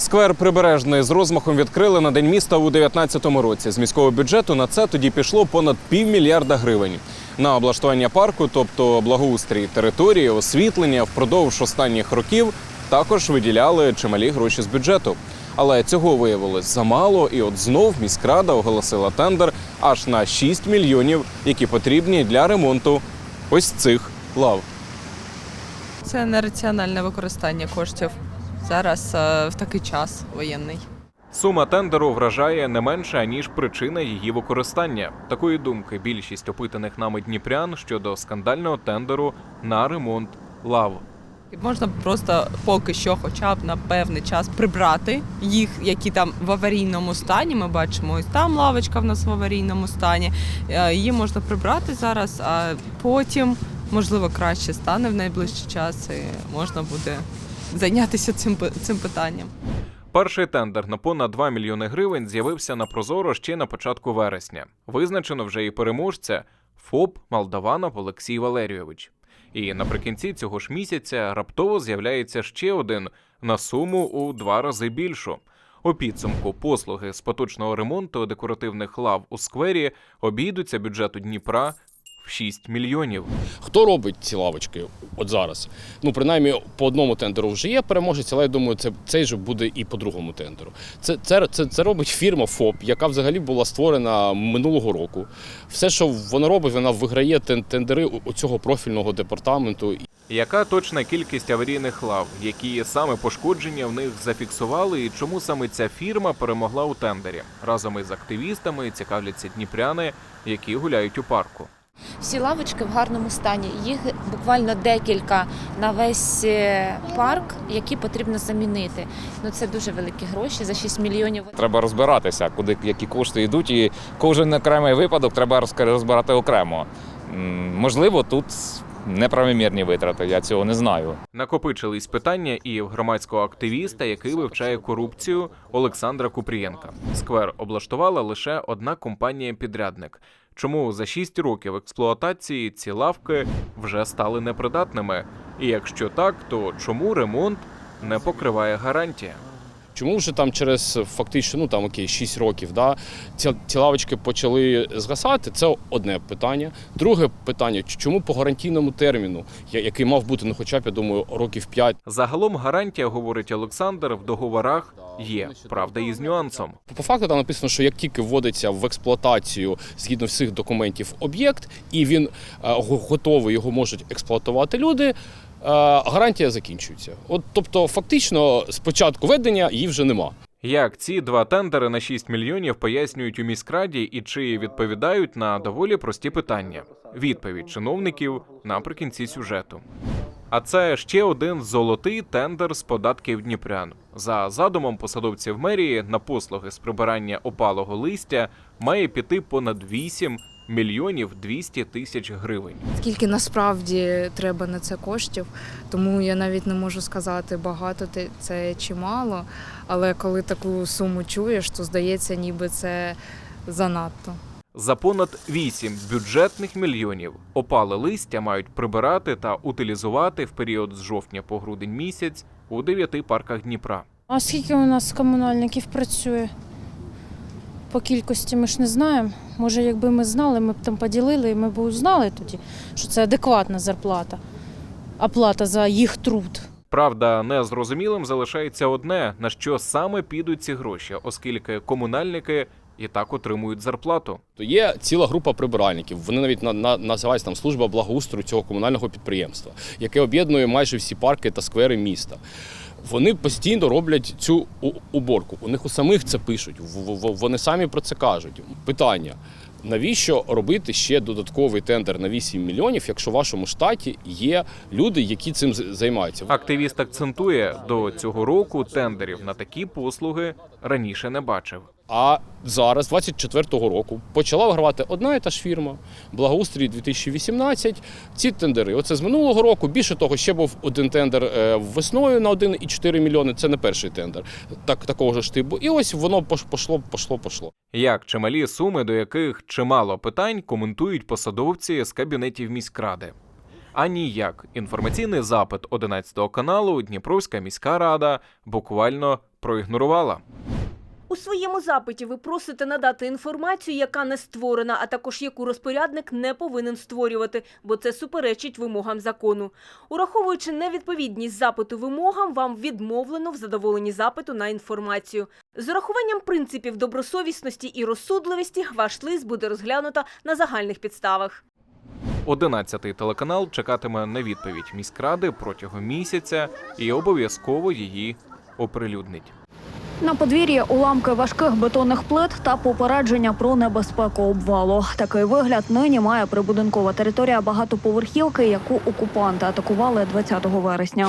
Сквер прибережний з розмахом відкрили на день міста у 2019 році. З міського бюджету на це тоді пішло понад півмільярда гривень. На облаштування парку, тобто благоустрій території, освітлення впродовж останніх років також виділяли чималі гроші з бюджету. Але цього виявилось замало, і от знов міськрада оголосила тендер аж на 6 мільйонів, які потрібні для ремонту ось цих лав. Це нераціональне використання коштів зараз е, в такий час воєнний. Сума тендеру вражає не менше ніж причина її використання. Такої думки більшість опитаних нами дніпрян щодо скандального тендеру на ремонт лав. Можна просто поки що, хоча б на певний час прибрати їх, які там в аварійному стані. Ми бачимо, ось там лавочка в нас в аварійному стані. Е, Її можна прибрати зараз, а потім, можливо, краще стане в найближчий час, і можна буде зайнятися цим цим питанням. Перший тендер на понад 2 мільйони гривень з'явився на Прозоро ще на початку вересня. Визначено вже і переможця ФОП Молдаванов Олексій Валерійович. І наприкінці цього ж місяця раптово з'являється ще один на суму у два рази більшу. У підсумку послуги з поточного ремонту декоративних лав у сквері обійдуться бюджету Дніпра в 6 мільйонів. Хто робить ці лавочки от зараз? Ну, принаймні, по одному тендеру вже є переможець, але я думаю, це цей же буде і по другому тендеру. Це, це, це, це робить фірма ФОП, яка взагалі була створена минулого року. Все, що вона робить, вона виграє тендери у цього профільного департаменту. Яка точна кількість аварійних лав, які саме пошкодження в них зафіксували, і чому саме ця фірма перемогла у тендері? Разом із активістами цікавляться дніпряни, які гуляють у парку. Всі лавочки в гарному стані. Їх буквально декілька на весь е, парк, які потрібно замінити. Ну це дуже великі гроші за 6 мільйонів. Треба розбиратися, куди які кошти йдуть, і кожен окремий випадок треба розбирати окремо. Можливо, тут неправомірні витрати, я цього не знаю. Накопичились питання і в громадського активіста, який вивчає корупцію Олександра Купрієнка. Сквер облаштувала лише одна компанія-підрядник. Чому за 6 років експлуатації ці лавки вже стали непридатними? І якщо так, то чому ремонт не покриває гарантія? Чому вже там через фактично, ну там окей, 6 років, да, ці, ці лавочки почали згасати? Це одне питання. Друге питання: чому по гарантійному терміну, який мав бути, ну хоча б я думаю, років 5, Загалом гарантія, говорить Олександр, в договорах є. Правда, із нюансом. По факту там написано, що як тільки вводиться в експлуатацію згідно всіх документів об'єкт, і він е, готовий, його можуть експлуатувати люди. Е, Гарантія закінчується. От, тобто, фактично, з початку ведення її вже нема. Як ці два тендери на 6 мільйонів пояснюють у міськраді і чи відповідають на доволі прості питання? Відповідь чиновників наприкінці сюжету. А це ще один золотий тендер з податків Дніпрян. За задумом посадовців мерії на послуги з прибирання опалого листя має піти понад 8 мільйонів 200 тисяч гривень. Скільки насправді треба на це коштів, тому я навіть не можу сказати, багато це чи мало. Але коли таку суму чуєш, то здається, ніби це занадто. За понад 8 бюджетних мільйонів опале листя мають прибирати та утилізувати в період з жовтня по грудень місяць у дев'яти парках Дніпра. А скільки у нас комунальників працює? По кількості ми ж не знаємо. Може, якби ми знали, ми б там поділили, і ми б узнали тоді, що це адекватна зарплата, оплата за їх труд. Правда, незрозумілим залишається одне, на що саме підуть ці гроші, оскільки комунальники і так отримують зарплату. То є ціла група прибиральників. Вони навіть на, на, називаються там служба благоустрою цього комунального підприємства, яке об'єднує майже всі парки та сквери міста. Вони постійно роблять цю уборку. У них у самих це пишуть. Вони самі про це кажуть. Питання. Навіщо робити ще додатковий тендер на 8 мільйонів, якщо в вашому штаті є люди, які цим займаються? Активіст акцентує, до цього року тендерів на такі послуги раніше не бачив. А зараз, 24-го року, почала вигравати одна і та ж фірма Благоустрій 2018. Ці тендери. Оце з минулого року. Більше того, ще був один тендер е, весною на 1,4 мільйони. Це не перший тендер. Так, такого ж типу. І ось воно пошло, пошло, пошло. Як чималі суми, до яких чимало питань коментують посадовці з кабінетів міськради. А ніяк інформаційний запит 11 каналу Дніпровська міська рада буквально проігнорувала. У своєму запиті ви просите надати інформацію, яка не створена, а також яку розпорядник не повинен створювати, бо це суперечить вимогам закону. Ураховуючи невідповідність запиту вимогам, вам відмовлено в задоволенні запиту на інформацію. З урахуванням принципів добросовісності і розсудливості ваш лист буде розглянуто на загальних підставах. 11-й телеканал чекатиме на відповідь міськради протягом місяця і обов'язково її оприлюднить. На подвір'ї уламки важких бетонних плит та попередження про небезпеку обвалу. Такий вигляд нині має прибудинкова територія багатоповерхівки, яку окупанти атакували 20 вересня.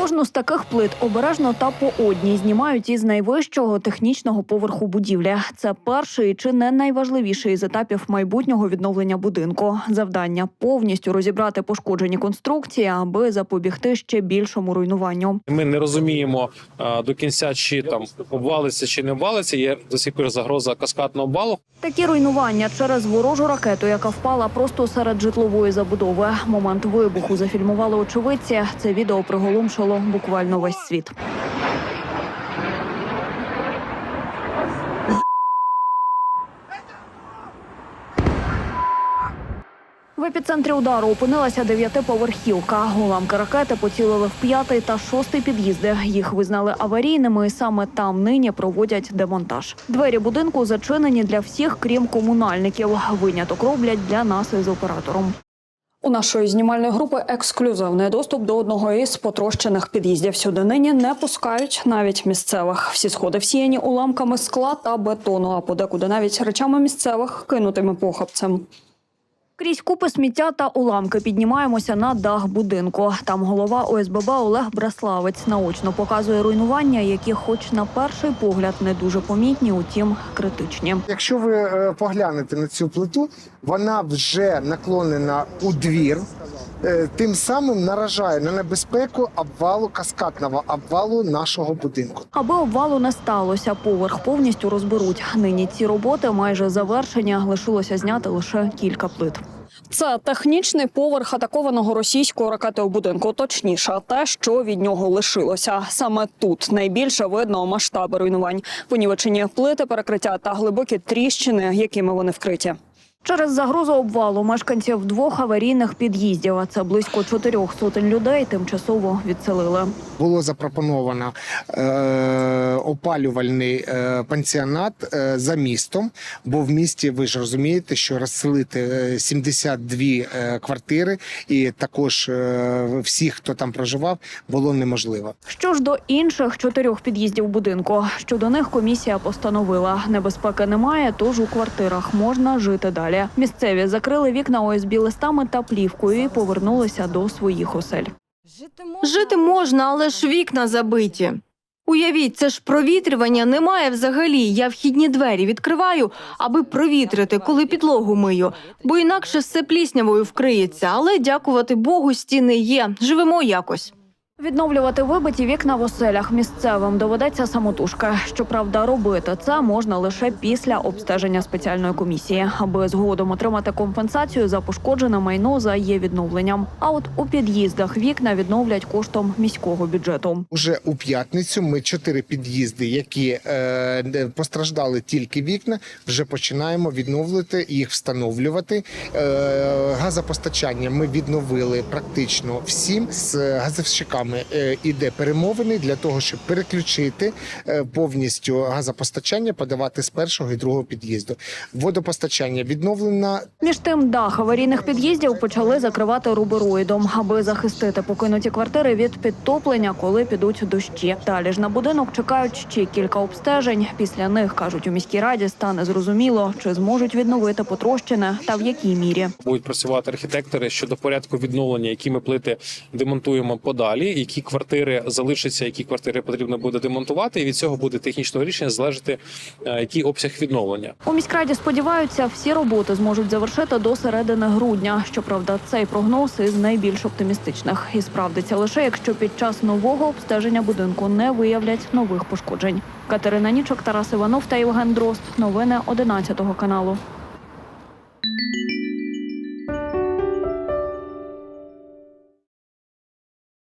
Кожну з таких плит обережно та по одній знімають із найвищого технічного поверху будівлі. Це перший чи не найважливіший із етапів майбутнього відновлення будинку. Завдання повністю розібрати пошкоджені конструкції, аби запобігти ще більшому руйнуванню. Ми не розуміємо до кінця, чи там обвалиться чи не обвалиться. Є до сих пір загроза каскадного обвалу. Такі руйнування через ворожу ракету, яка впала просто серед житлової забудови. Момент вибуху зафільмували очевидці. Це відео приголомшило буквально весь світ. В епіцентрі удару опинилася дев'ятиповерхівка. Уламки ракети поцілили в п'ятий та шостий під'їзди. Їх визнали аварійними, саме там нині проводять демонтаж. Двері будинку зачинені для всіх, крім комунальників. Виняток роблять для нас із оператором. У нашої знімальної групи ексклюзивний доступ до одного із потрощених під'їздів. Сюди нині не пускають навіть місцевих. Всі сходи всіяні уламками скла та бетону, а подекуди навіть речами місцевих кинутими похабцем. Крізь купи сміття та уламки піднімаємося на дах будинку. Там голова ОСББ Олег Браславець наочно показує руйнування, які, хоч на перший погляд, не дуже помітні, утім критичні. Якщо ви е, поглянете на цю плиту, вона вже наклонена у двір, тим самим наражає на небезпеку обвалу каскадного обвалу нашого будинку. Аби обвалу не сталося, поверх повністю розберуть. Нині ці роботи майже завершені. Лишилося зняти лише кілька плит. Це технічний поверх атакованого російського ракетою будинку. Точніше, те, що від нього лишилося. Саме тут найбільше видно масштаби руйнувань. Понівечені плити, перекриття та глибокі тріщини, якими вони вкриті. Через загрозу обвалу мешканців двох аварійних під'їздів, а це близько чотирьох сотень людей, тимчасово відселили. Було запропоновано е, опалювальний е, пансіонат е, за містом, бо в місті ви ж розумієте, що розселити е, 72 е, квартири і також е, всіх, хто там проживав, було неможливо. Що ж до інших чотирьох під'їздів будинку, щодо них комісія постановила небезпеки немає, тож у квартирах можна жити далі. Місцеві закрили вікна ОСБ листами та плівкою і повернулися до своїх осель. Жити можна, але ж вікна забиті. Уявіть, це ж провітрювання немає взагалі. Я вхідні двері відкриваю, аби провітрити, коли підлогу мию, бо інакше все пліснявою вкриється. Але дякувати Богу, стіни є. Живемо якось. Відновлювати вибиті вікна в оселях місцевим доведеться самотужки. Щоправда, робити це можна лише після обстеження спеціальної комісії, аби згодом отримати компенсацію за пошкоджене майно за її відновленням. А от у під'їздах вікна відновлять коштом міського бюджету. Уже у п'ятницю ми чотири під'їзди, які е, постраждали тільки вікна, вже починаємо відновлювати їх, встановлювати. Е, газопостачання ми відновили практично всім з газовщиками. Е, іде перемовини для того, щоб переключити е, повністю газопостачання, подавати з першого і другого під'їзду. Водопостачання відновлено Між тим, дах аварійних під'їздів почали закривати рубероїдом, аби захистити покинуті квартири від підтоплення, коли підуть дощі. Далі ж на будинок чекають ще кілька обстежень. Після них кажуть у міській раді стане зрозуміло, чи зможуть відновити потрощене та в якій мірі. Будуть працювати архітектори щодо порядку відновлення, які ми плити демонтуємо подалі, які квартири залишаться, які квартири потрібно буде демонтувати. І від цього буде технічного рішення залежати, е, який обсяг відновлення. У міськраді сподіваються, всі роботи зможуть завершити до середини грудня. Щоправда, цей прогноз із найбільш оптимістичних і справдиться лише якщо під час нового обстеження будинку не виявлять нових пошкоджень. Катерина Нічок, Тарас Іванов та Євген Дрозд. Новини 11 каналу.